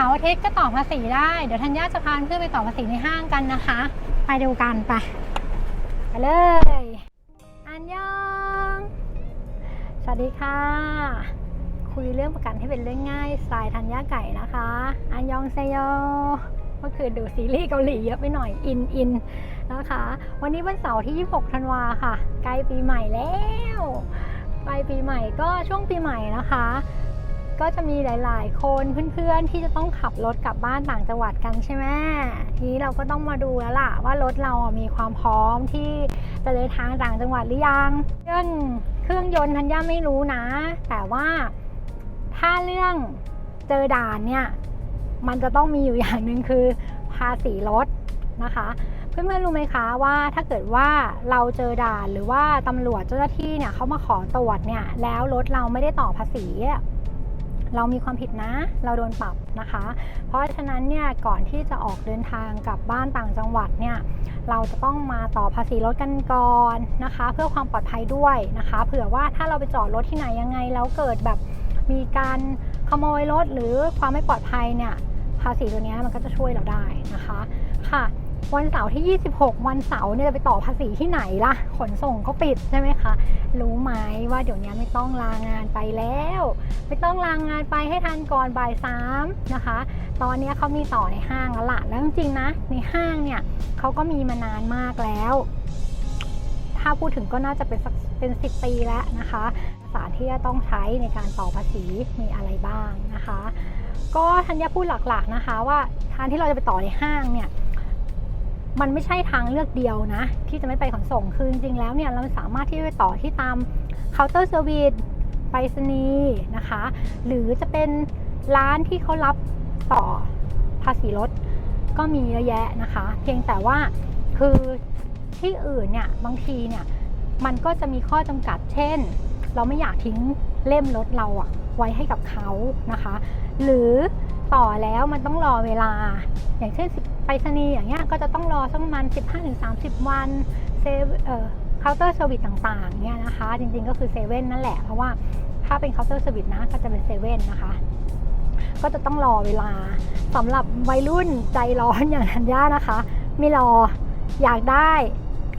เสาร์อาทิตย์ก็ต่อภาษีได้ เดี๋ยวธัญญาจะพาเพื่อนไปต่อภาษีในห้างกันนะคะ ไปดูกันไปไปเลย อันยอง สวัสดีค่ะ คุยเรื่องประกันให้เป็นเรื่องง่ายสไตล์ธัญญาไก่นะคะ อันยองเซโยเมื่อคืนดูซีรีส์เกาหลีเยอะไปหน่อยอินอินนะคะ วันนี้วันเสาร์ที่ 26 ธันวาค่ะ ใกล้ปีใหม่แล้ว ไปปีใหม่ก็ช่วงปีใหม่นะคะ ก็จะมีหลาย ๆ คนเพื่อนๆ ที่จะต้องขับรถกลับบ้านต่างจังหวัดกันใช่ไหมทีนี้เราก็ต้องมาดูแล้วล่ะว่ารถเรามีความพร้อมที่จะเดินทางต่างจังหวัดหรือยังเรื่องเครื่องยนต์ทันย่าไม่รู้นะ แต่ว่าถ้าเรื่องเจอด่านเนี่ยมันจะต้องมีอยู่อย่างหนึ่งคือภาษีรถนะคะเพื่อนๆรู้ไหมคะว่าถ้าเกิดว่าเราเจอด่านหรือว่าตำรวจเจ้าหน้าที่เนี่ยเขามาขอตรวจเนี่ยแล้วรถเราไม่ได้ต่อภาษี เรามีความผิดนะ เราโดนปรับนะคะ เพราะฉะนั้นเนี่ยก่อนที่จะออกเดินทางกลับบ้านต่างจังหวัดเนี่ยเราจะต้องมาต่อภาษีรถกันก่อนนะคะ เพื่อความปลอดภัยด้วยนะคะ เผื่อว่าถ้าเราไปจอดรถที่ไหนยังไงแล้วเกิดแบบมีการขโมยรถหรือความไม่ปลอดภัยเนี่ยภาษีตัวนี้มันก็จะช่วยเราได้นะคะค่ะ วันเสาร์ที่ 26 วันเสาร์เนี่ยจะไปต่อภาษีที่ไหนล่ะ ขนส่งเขาปิดใช่ไหมคะ รู้ไหมว่าเดี๋ยวนี้ไม่ต้องลางานไปแล้ว ไม่ต้องลางานไปให้ทันก่อนบ่ายสามนะคะ ตอนนี้เขามีต่อในห้างแล้วล่ะแล้วจริงๆนะ ในห้างเนี่ยเขาก็มีมานานมากแล้ว ถ้าพูดถึงก็น่าจะเป็นสักเป็นสิปีแล้วนะคะสารที่จะต้องใช้ในการต่อภาษีมีอะไรบ้างนะคะ ก็ธัญญาพูดหลักๆนะคะ ว่าทางที่เราจะไปต่อในห้างเนี่ย มันไม่ใช่ทางเลือกเดียวนะ ที่จะไม่ไปขนส่งคือจริงๆแล้วเนี่ยเราสามารถที่จะต่อที่ตามเคาน์เตอร์เซอร์วิสไปรษณีย์นะคะ หรือจะเป็นร้านที่เขารับต่อภาษีรถก็มีเยอะแยะนะคะ เพียงแต่ว่าคือที่อื่นเนี่ยบางทีเนี่ยมันก็จะมีข้อจำกัดเช่น เราไม่อยากทิ้งเล่มรถเราอะไว้ให้กับเขานะคะ หรือต่อแล้วมันต้องรอเวลาอย่างเช่น ไปรษณีย์อย่างเงี้ยก็จะต้องรอสักประมาณ 15-30 วันเซเอ่อเคาน์เตอร์เซอร์วิสต่างๆเนี่ยนะคะ จริงๆก็คือเซเว่นนั่นแหละ เพราะว่าถ้าเป็นเคาน์เตอร์เซอร์วิสนะก็จะเป็นเซเว่นนะคะ ก็จะต้องรอเวลาสำหรับวัยรุ่นใจร้อนอย่างทัญญานะคะ ไม่รออยากได้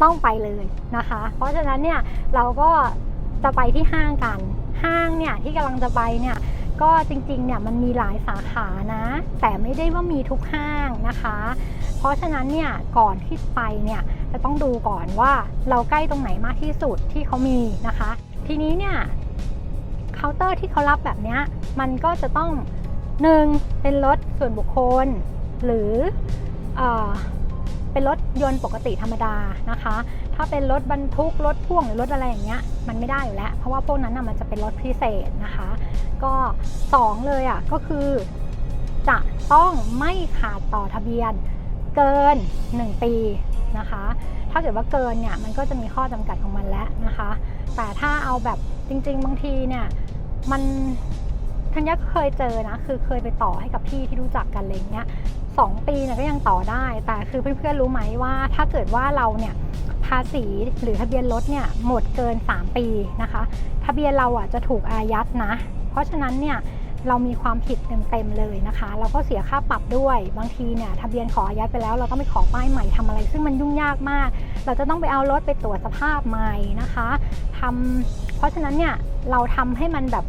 ต้องไปเลยนะคะ เพราะฉะนั้นเนี่ยเราก็จะไปที่ห้างกันห้างเนี่ยที่กำลังจะไปเนี่ย ก็จริงๆเนี่ยมันมีหลายสาขานะ แต่ไม่ได้ว่ามีทุกห้างนะคะ เพราะฉะนั้นเนี่ยก่อนที่ไปเนี่ยจะต้องดูก่อนว่าเราใกล้ตรงไหนมากที่สุดที่เขามีนะคะ ทีนี้เนี่ยเคาน์เตอร์ที่เขารับแบบเนี้ยมันก็จะต้องหนึ่งเป็นรถส่วนบุคคล หรืออ ยนต์ปกติธรรมดานะคะ ถ้าเป็นรถบรรทุกรถพ่วงหรือรถอะไรอย่างเงี้ยมันไม่ได้อยู่แล้ว เพราะว่าพวกนั้นนะมันจะเป็นรถพิเศษนะคะ ก็สองเลยอะก็คือ จะต้องไม่ขาดต่อทะเบียนเกิน 1 ปีนะคะ ถ้าเกิดว่าเกินเนี่ยมันก็จะมีข้อจำกัดของมันแล้วนะคะ แต่ถ้าเอาแบบจริง ๆ บางทีเนี่ยมันทัญญาเคยเจอนะ คือเคยไปต่อให้กับพี่ที่รู้จักกันอะไรเงี้ย สองปีเนี่ยก็ยังต่อได้ แต่คือเพื่อนๆรู้ไหมว่าถ้าเกิดว่าเราเนี่ยภาษีหรือทะเบียนรถเนี่ยหมดเกิน 3 ปีนะคะ ทะเบียนเราอะจะถูกอายัดนะ เพราะฉะนั้นเนี่ยเรามีความผิดเต็มๆเลยนะคะ เราก็เสียค่าปรับด้วยบางทีเนี่ยทะเบียนขออายัดไปแล้ว เราต้องไปขอป้ายใหม่ทำอะไร ซึ่งมันยุ่งยากมาก เราจะต้องไปเอารถไปตรวจสภาพใหม่นะคะทำเพราะฉะนั้นเนี่ยเราทำให้มันแบบ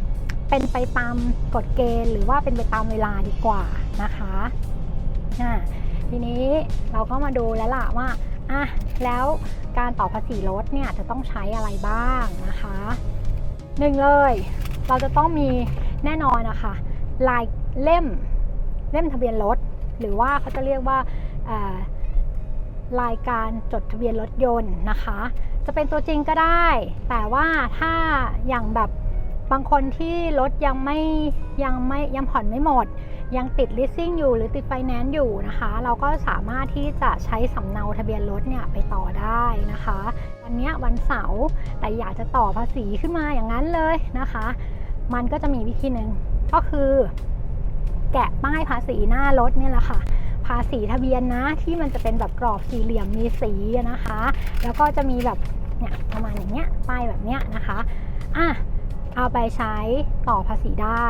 เป็นไปตามกฎเกณฑ์ หรือว่าเป็นไปตามเวลาดีกว่านะคะ อ่าทีนี้เราก็มาดูแล้วล่ะว่าอะแล้วการต่อภาษีรถเนี่ยจะต้องใช้อะไรบ้างนะคะหนึ่งเลย เราจะต้องมีแน่นอนนะคะลายเล่มเล่มทะเบียนรถหรือว่าเขาจะเรียกว่ารายการจดทะเบียนรถยนต์นะคะ จะเป็นตัวจริงก็ได้ แต่ว่าถ้าอย่างแบบบางคนที่รถยังไม่ยังไม่ยังผ่อนไม่หมด ยังติด leasing อยู่หรือติดไฟแนนซ์อยู่นะคะ เราก็สามารถที่จะใช้สำเนาทะเบียนรถเนี่ยไปต่อได้นะคะ วันนี้วันเสาร์แต่อยากจะต่อภาษีขึ้นมาอย่างนั้นเลยนะคะ มันก็จะมีวิธีหนึ่งก็คือ แกะป้ายภาษีหน้ารถเนี่ยแหละค่ะภาษีทะเบียนนะที่มันจะเป็นแบบกรอบสี่เหลี่ยมมีสีนะคะ แล้วก็จะมีแบบเนี่ยประมาณอย่างเงี้ยป้ายแบบเนี้ยนะคะอะเอาไปใช้ต่อภาษีได้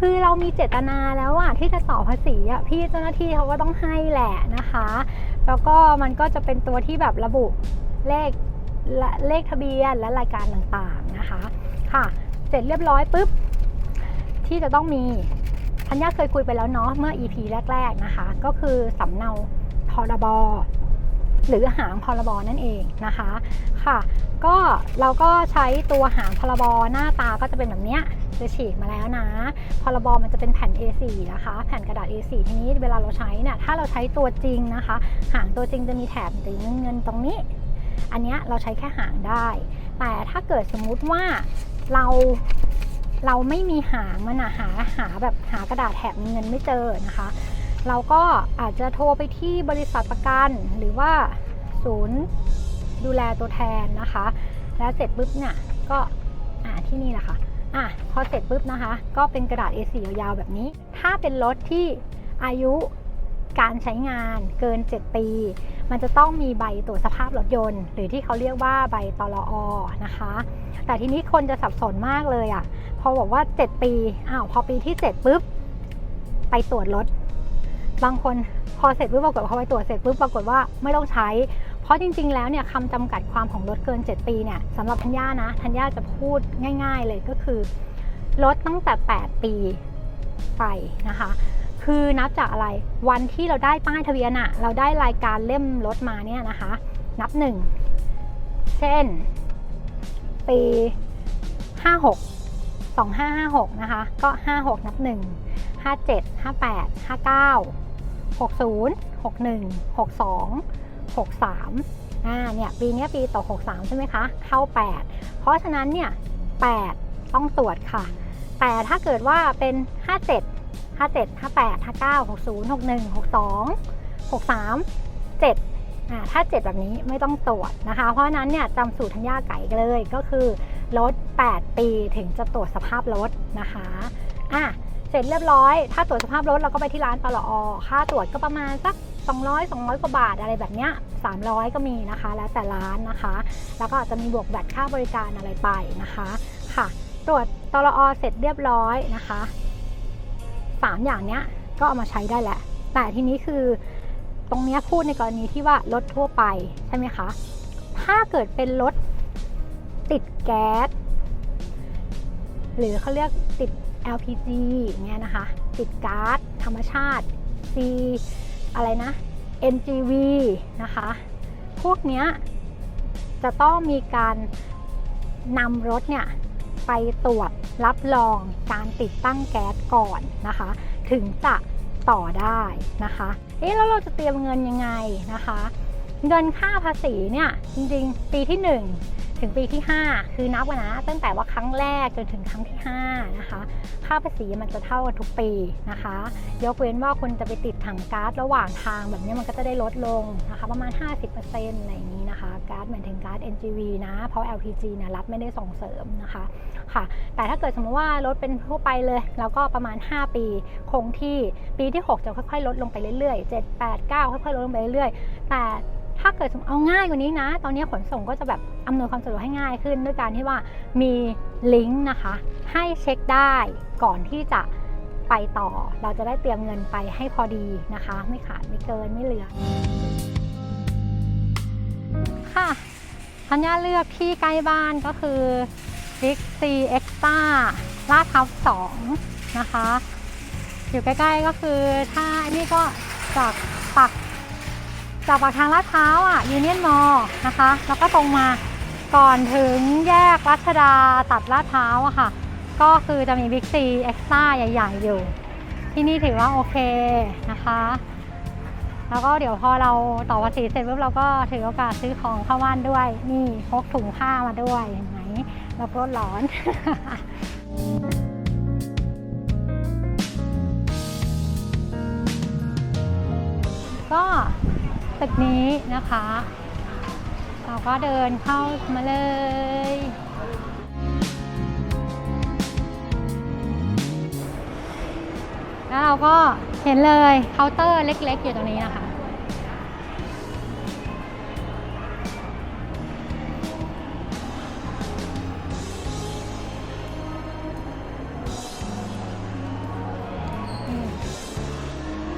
คือเรามีเจตนาแล้วอะที่จะต่อภาษีอะพี่เจ้าหน้าที่เขาก็ต้องให้แหละนะคะ แล้วก็มันก็จะเป็นตัวที่แบบระบุเลขแลเลขทะเบียนและรายการต่างๆนะคะ ค่ะ เสร็จเรียบร้อยปุ๊บที่จะต้องมีธัญญาเคยคุยไปแล้วเนาะเมื่อ EP แรก ๆนะคะ ก็คือสำเนาพรบหรือหางพรบนั่นเองนะคะ ค่ะ ก็เราก็ใช้ตัวหางพรบหน้าตาก็จะเป็นแบบเนี้ย จะฉีกมาแล้วนะ พรบมันจะเป็นแผ่น A4 นะคะ แผ่นกระดาษ A4 ทีนี้เวลาเราใช้เนี่ย ถ้าเราใช้ตัวจริงนะคะ หางตัวจริงจะมีแถบสีเงินเงินตรงนี้ อันเนี้ยเราใช้แค่หางได้ แต่ถ้าเกิดสมมุติว่าเราเราไม่มีหางมันอะหาหาแบบหากระดาษแถบเงินไม่เจอนะคะ เราก็อาจจะโทรไปที่บริษัทประกันหรือว่าศูนย์ดูแลตัวแทนนะคะ แล้วเสร็จปุ๊บเนี่ยก็อ่าที่นี่แหละค่ะ อะพอเสร็จปุ๊บนะคะ ก็เป็นกระดาษ A4 ยาวๆแบบนี้ ถ้าเป็นรถที่อายุการใช้งานเกิน 7 ปี มันจะต้องมีใบตรวจสภาพรถยนต์ หรือที่เขาเรียกว่าใบตลอนะคะ แต่ทีนี้คนจะสับสนมากเลยอะ่ะ พอบอกว่า 7 ปีอ้าวพอปีที่ 7ปุ๊บไปตรวจรถ บางคนพอเสร็จปุ๊บปรากฏพอไปตรวจเสร็จปุ๊บปรากฏว่าไม่ต้องใช้ ราะจริง ๆ แล้วเนี่ยคำจำกัดความของรถเกิน 7 ปีเนี่ยสำหรับธัญญานะธัญญาจะพูดง่าย ๆ เลยก็คือรถตั้งแต่ 8 ปีไปนะคะ คือนับจากอะไรวันที่เราได้ป้ายทะเบียนอะเราได้รายการเล่มรถมาเนี่ยนะคะ นับหนึ่งเช่น ปี 56 2556 นะคะ ก็ 56 นับ 1 57 58 59 60 61 62 63อ่าเนี่ยปีเนี้ยปีต่อ 63 ใช่ไหมคะ เข้า 8 เพราะฉะนั้นเนี่ย8ต้องตรวจค่ะ แต่ถ้าเกิดว่าเป็น 57 57 58 59 60 61 62 63 7อ่าถ้า 7 แบบนี้ไม่ต้องตรวจนะคะ เพราะฉะนั้นเนี่ยจำสูตรทัญญาไก่เลยก็คือรถ 8 ปีถึงจะตรวจสภาพรถนะคะอะเสร็จเรียบร้อย ถ้าตรวจสภาพรถเราก็ไปที่ร้านปลอค่าตรวจก็ประมาณสัก 200 200 กว่าบาทอะไรแบบเนี้ย300 ก็มีนะคะ แล้วแต่ร้านนะคะ แล้วก็อาจจะมีบวกแบตค่าบริการอะไรไปนะคะค่ะ ตรวจตลอเสร็จเรียบร้อยนะคะสามอย่างเนี้ยก็เอามาใช้ได้แหละ แต่ทีนี้คือตรงเนี้ยพูดในกรณีที่ว่ารถทั่วไปใช่ไหมคะ ถ้าเกิดเป็นรถติดแก๊ส หรือเขาเรียกติด LPG เงี้ยนะคะ ติดก๊าซธรรมชาติ C อะไรนะ NGV นะคะ พวกเนี้ยจะต้องมีการนำรถเนี่ยไปตรวจรับรองการติดตั้งแก๊สก่อนนะคะ ถึงจะต่อได้นะคะ เอ๊ะแล้วเราจะเตรียมเงินยังไงนะคะ เงินค่าภาษีเนี่ยจริงๆ ปีที่ 1 ถึงปีที่ 5 คือนับกันนะตั้งแต่ว่าครั้งแรกจนถึงครั้งที่ 5 นะคะ ค่าภาษีมันจะเท่ากันทุกปีนะคะ ยกเว้นว่าคุณจะไปติดถังก๊าซระหว่างทางแบบนี้มันก็จะได้ลดลงนะคะ ประมาณ 50%อะไรอย่างนี้นะคะก๊าซหมายถึงก๊าซ NGV นะ เพราะ LPG เนี่ยรัฐไม่ได้ส่งเสริมนะคะค่ะ แต่ถ้าเกิดสมมติว่ารถเป็นทั่วไปเลย แล้วก็ประมาณ 5 ปีคงที่ปีที่ 6 จะค่อยๆ ลดลงไปเรื่อยๆ 7 8 9 ค่อยๆ ลดลงไปเรื่อยๆแต่ ถ้าเกิดสมเอาง่ายกว่านี้นะ ตอนนี้ขนส่งก็จะแบบอำนวยความสะดวกให้ง่ายขึ้น ด้วยการที่ว่ามีลิงก์นะคะ ให้เช็คได้ก่อนที่จะไปต่อ เราจะได้เตรียมเงินไปให้พอดีนะคะ ไม่ขาดไม่เกินไม่เหลือ ค่ะธัญญาเลือกที่ใกล้บ้านก็คือ Big C Extra ลาดพร้าว2นะคะ อยู่ใกล้ๆก็คือถ้าอันนี้ก็จากปัก จากปากทางลาดพร้าวอะยูเนียนมอนะคะ แล้วก็ตรงมาก่อนถึงแยกรัชดาตัดลาดพร้าวอะค่ะ ก็คือจะมี Big C Extra ใหญ่ ๆ อยู่ ที่นี่ถือว่าโอเคนะคะ แล้วก็เดี๋ยวพอเราต่อภาษีเสร็จปุ๊บเราก็ถือโอกาสซื้อของเข้าบ้านด้วย นี่พกถุงผ้ามาด้วยเห็นไหมเราลดร้อนก็ ตึกนี้นะคะ เราก็เดินเข้ามาเลยแล้วเราก็เห็นเลยเคาน์เตอร์เล็กๆ อยู่ตรงนี้นะคะ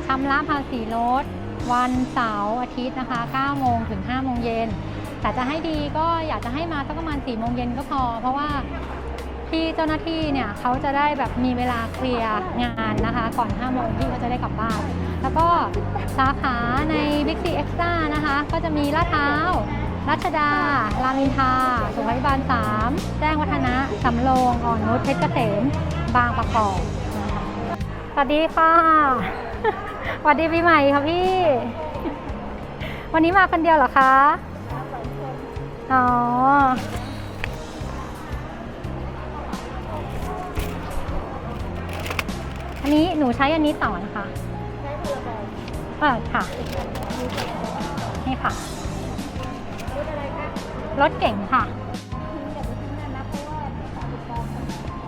คำระภาษีรถ วันเสาร์อาทิตย์นะคะ9โมงถึง5โมงเย็นแต่จะให้ดีก็อยากจะให้มาสักประมาณ4โมงเย็นก็พอ เพราะว่าพี่เจ้าหน้าที่เนี่ยเขาจะได้แบบมีเวลาเคลียร์งานนะคะ ก่อน5โมงที่เขาจะได้กลับบ้าน แล้วก็สาขาใน Big C Extra นะคะ ก็จะมีลาดพร้าวรัชดา รามินทราสุขวิบาล 3 แจ้งวัฒนะ สำโรงอ่อนนุชเพชรเกษม บางประกอบนะคะสวัสดีค่ะ สวัสดีปีใหม่ค่ะพี่ วันนี้มาคนเดียวเหรอคะ อ๋อ อันนี้หนูใช้อันนี้ต่อนะคะเออค่ะ นี่ค่ะ รถเก่งค่ะ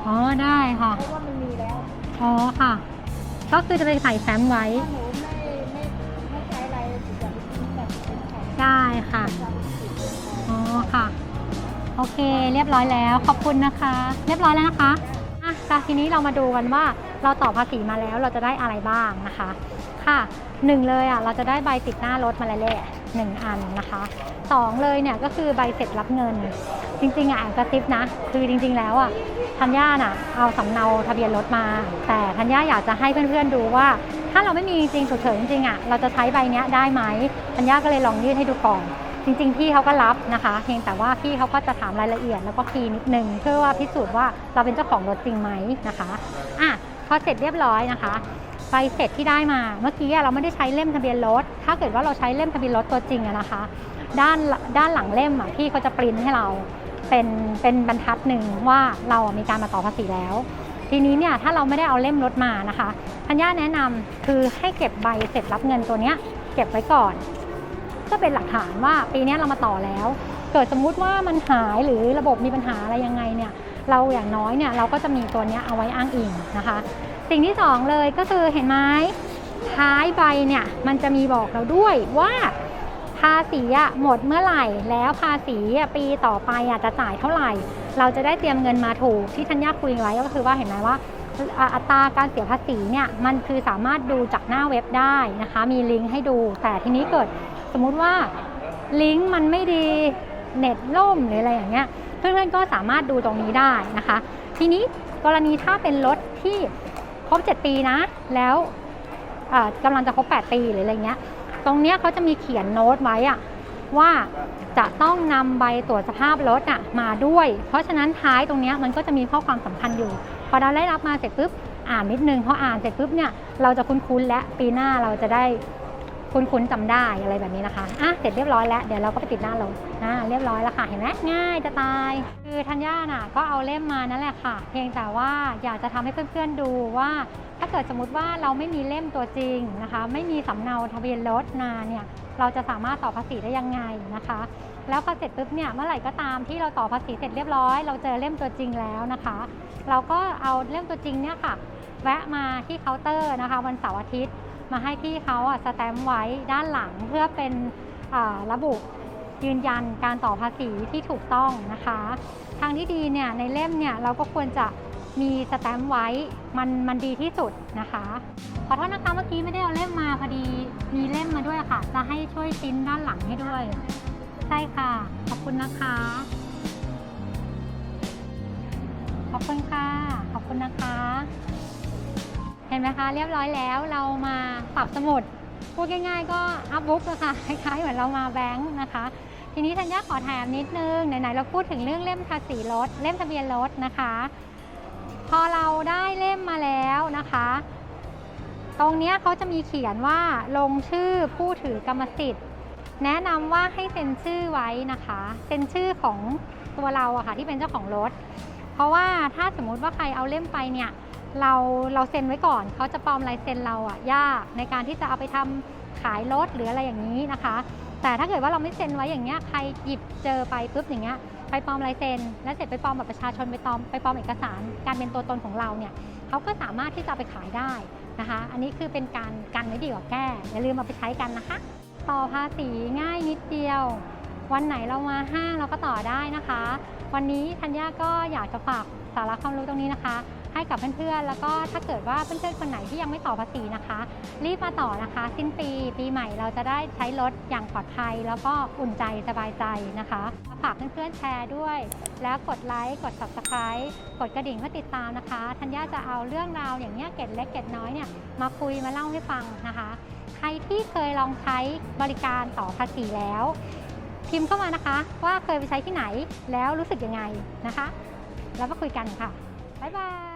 อ๋อ ได้ค่ะ เพราะว่ามันมีแล้ว อ๋อค่ะ ก็คือจะไปใส่แฟ้มไว้ ถ้าหนู ได้ค่ะ อ๋อค่ะ โอเค เรียบร้อยแล้ว ขอบคุณนะคะ เรียบร้อยแล้วนะคะอะค่ะทีนี้เรามาดูกันว่าเราต่อภาษีมาแล้วเราจะได้อะไรบ้างนะคะ ค่ะหนึ่งเลยอะเราจะได้ใบติดหน้ารถมาแล้วแหละ หนึ่งอันนะคะสองเลยเนี่ยก็คือใบเสร็จรับเงิน จริงๆอะกระซิบนะ คือจริง ๆ แล้วอะธัญญาน่ะเอาสำเนาทะเบียนรถมา แต่ธัญญาอยากจะให้เพื่อนๆดูว่า ถ้าเราไม่มีจริงๆฉุกเฉินจริงๆอะเราจะใช้ใบเนี้ยได้ไหมธัญญาก็เลยลองยื่นให้ดูก่อน จริง ๆ พี่เขาก็รับนะคะ เพียงแต่ว่าพี่เขาก็จะถามรายละเอียดแล้วก็คีย์นิดนึง เพื่อว่าพิสูจน์ว่าเราเป็นเจ้าของรถจริงไหมนะคะอะพอเสร็จเรียบร้อยนะคะ ใบเสร็จที่ได้มา เมื่อกี้เราไม่ได้ใช้เล่มทะเบียนรถ ถ้าเกิดว่าเราใช้เล่มทะเบียนรถตัวจริงนะคะ ด้านด้านหลังเล่มพี่เขาจะปริ้นให้เราเป็นเป็นบรรทัดหนึ่งว่าเรามีการมาต่อภาษีแล้ว ทีนี้เนี่ยถ้าเราไม่ได้เอาเล่มรถมานะคะพัญญาแนะนำคือให้เก็บใบเสร็จรับเงินตัวเนี้ยเก็บไว้ก่อนก็เป็นหลักฐานว่าปีนี้เรามาต่อแล้ว เกิดสมมุติว่ามันหายหรือระบบมีปัญหาอะไรยังไงเนี่ยเราอย่างน้อยเนี่ยเราก็จะมีตัวนี้เอาไว้อ้างอิงนะคะ สิ่งที่สองเลยก็คือเห็นไหมท้ายใบเนี่ยมันจะมีบอกเราด้วยว่าภาษีอะหมดเมื่อไหร่ แล้วภาษีอะปีต่อไปอะจะจ่ายเท่าไหร่ เราจะได้เตรียมเงินมาถูกที่ธัญญาคุยไว้ก็คือว่าเห็นไหมว่าอัตราการเสียภาษีเนี่ยมันคือสามารถดูจากหน้าเว็บได้นะคะ มีลิงก์ให้ดู แต่ทีนี้เกิดสมมุติว่าลิงก์มันไม่ดีเน็ตล่มหรืออะไรอย่างเงี้ยเพื่อนๆก็สามารถดูตรงนี้ได้นะคะ ทีนี้กรณีถ้าเป็นรถที่ รบ 7 ปีนะ แล้วอ่ากำลังจะครบ 8 ปีหรืออะไรเงี้ย ตรงเนี้ยเขาจะมีเขียนโน้ตไว้อะว่าจะต้องนำใบตรวจสภาพรถอะมาด้วย เพราะฉะนั้นท้ายตรงเนี้ยมันก็จะมีข้อความสำคัญอยู่ พอเราได้รับมาเสร็จปุ๊บอ่านนิดนึงพออ่านเสร็จปุ๊บเนี่ยเราจะคุ้นๆและปีหน้าเราจะได้ คุ้นๆจำได้อะไรแบบนี้นะคะอะเสร็จเรียบร้อยแล้วเดี๋ยวเราก็ไปติดหน้ารถอ่าเรียบร้อยแล้วค่ะเห็นไหมง่ายจะตาย คือธัญญาน่ะก็เอาเล่มมานั่นแหละค่ะ เพียงแต่ว่าอยากจะทำให้เพื่อนๆดูว่า ถ้าเกิดสมมติว่าเราไม่มีเล่มตัวจริงนะคะ ไม่มีสำเนาทะเบียนรถมาเนี่ยเราจะสามารถต่อภาษีได้ยังไงนะคะ แล้วพอเสร็จปุ๊บเนี่ยเมื่อไหร่ก็ตามที่เราต่อภาษีเสร็จเรียบร้อย เราเจอเล่มตัวจริงแล้วนะคะ เราก็เอาเล่มตัวจริงเนี่ยค่ะ แวะมาที่เคาน์เตอร์นะคะ วันเสาร์อาทิตย์ มาให้พี่เขาอะสแตมป์ไว้ด้านหลังเพื่อเป็นระบุยืนยันการต่อภาษีที่ถูกต้องนะคะ ทางที่ดีเนี่ยในเล่มเนี่ยเราก็ควรจะมีสแตมป์ไว้มันมันดีที่สุดนะคะ ขอโทษนะคะเมื่อกี้ไม่ได้เอาเล่มมาพอดีมีเล่มมาด้วยค่ะ จะให้ช่วยปริ้นด้านหลังให้ด้วย ใช่ค่ะ ขอบคุณนะคะ ขอบคุณค่ะ ขอบคุณนะคะ เห็นไหมคะเรียบร้อยแล้วเรามาปรับสมุด พูดง่าย ๆ ก็อัพบุ๊กอะค่ะคล้ายๆเหมือนเรามาแบงค์นะคะ ทีนี้ธัญญาขอแถมนิดนึงไหนๆเราพูดถึงเรื่องเล่มภาษีรถ เล่มทะเบียนรถนะคะ พอเราได้เล่มมาแล้วนะคะ ตรงนี้เขาจะมีเขียนว่าลงชื่อผู้ถือกรรมสิทธิ์ แนะนำว่าให้เซ็นชื่อไว้นะคะเซ็นชื่อของตัวเราอะค่ะที่เป็นเจ้าของรถ เพราะว่าถ้าสมมุติว่าใครเอาเล่มไปเนี่ย เราเราเซ็นไว้ก่อน เขาจะปลอมลายเซ็นเราอะยากในการที่จะเอาไปทำขายรถหรืออะไรอย่างนี้นะคะ แต่ถ้าเกิดว่าเราไม่เซ็นไว้อย่างเงี้ยใครหยิบเจอไปปุ๊บอย่างเงี้ยไปปลอมลายเซ็นแล้วเสร็จไปปลอมบัตรประชาชนไปปลอมไปปลอมเอกสารการเป็นตัวตนของเราเนี่ยเขาก็สามารถที่จะไปขายได้นะคะ อันนี้คือเป็นการกันไว้ดีกว่าแก้อย่าลืมเอาไปใช้กันนะคะ ต่อภาษีง่ายนิดเดียว วันไหนเรามาห้างเราก็ต่อได้นะคะ วันนี้ธัญญาก็อยากจะฝากสาระความรู้ตรงนี้นะคะ ให้กับเพื่อนๆ แล้วก็ถ้าเกิดว่าเพื่อนๆ คนไหนที่ยังไม่ต่อภาษีนะคะ รีบมาต่อนะคะ สิ้นปีปีใหม่เราจะได้ใช้รถอย่างปลอดภัย แล้วก็อุ่นใจสบายใจนะคะฝากเพื่อนๆ แชร์ด้วย แล้วกดไลค์กด subscribe กดกระดิ่งเพื่อติดตามนะคะธัญญาจะเอาเรื่องราวอย่างเนี้ยเกร็ดเล็กเกร็ดน้อยเนี่ยมาคุยมาเล่าให้ฟังนะคะ ใครที่เคยลองใช้บริการต่อภาษีแล้วพิมพ์เข้ามานะคะ ว่าเคยไปใช้ที่ไหนแล้วรู้สึกยังไงนะคะ แล้วมาคุยกันค่ะ บ๊ายบาย